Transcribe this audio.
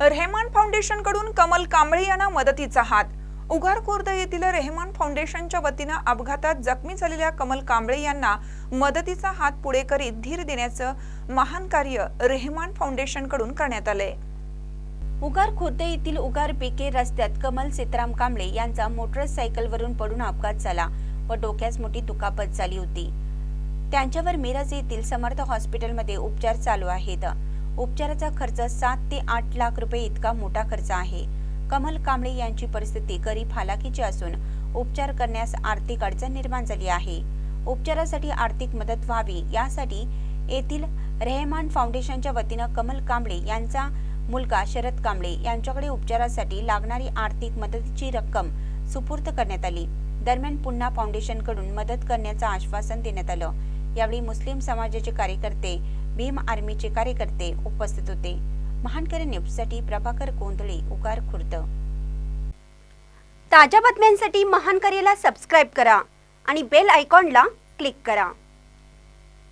रेहमान फाउंडेशनकडून कमल कांबळे यांना मदतीचा हात. उघार खुर्द येथील रेहमान फाउंडेशनच्या वतीनं अपघातात जखमी झालेल्या कमल कांबळे यांना मदतीचा हात पुढे करीत धीर देण्याचं महान कार्य रेहमान फाउंडेशनकडून करण्यात आलंय. उगार खुर्द येथील उगार पेके रस्त्यात कमल सीताराम कांबळे यांचा मोटरसायकलवरून पडून अपघात झाला व डोक्यास मोठी दुखापत झाली होती. त्यांच्यावर मिरज येथील समर्थ हॉस्पिटलमध्ये उपचार चालू आहेत. उपचाराचा खर्च सात ते आठ लाख रुपये इतका मोठा खर्च आहे. कमल कांबळे यांची परिस्थिती गरीब हालाकीची असून उपचार करण्यास आर्थिक अडचण निर्माण झाली आहे. उपचारासाठी आर्थिक मदत व्हावी यासाठी येथील रेहमान फाउंडेशनच्या वतीनं कमल कांबळे यांचा मुलगा शरद कांबळे यांच्याकडे उपचारासाठी लागणारी आर्थिक मदतीची रक्कम सुपूर्द करण्यात आली. दरम्यान पुन्हा फाउंडेशनकडून मदत करण्याचं आश्वासन देण्यात आलं. यावेळी मुस्लिम समाजाचे कार्यकर्ते भीम आर्मीचे कार्यकर्ते उपस्थित होते. महानकर न्यूजसाठी प्रभाकर गोंधळे उगार खुर्द. ताज्या बातम्यांसाठी महानकरेला सबस्क्राईब करा आणि बेल आयकॉनला क्लिक करा.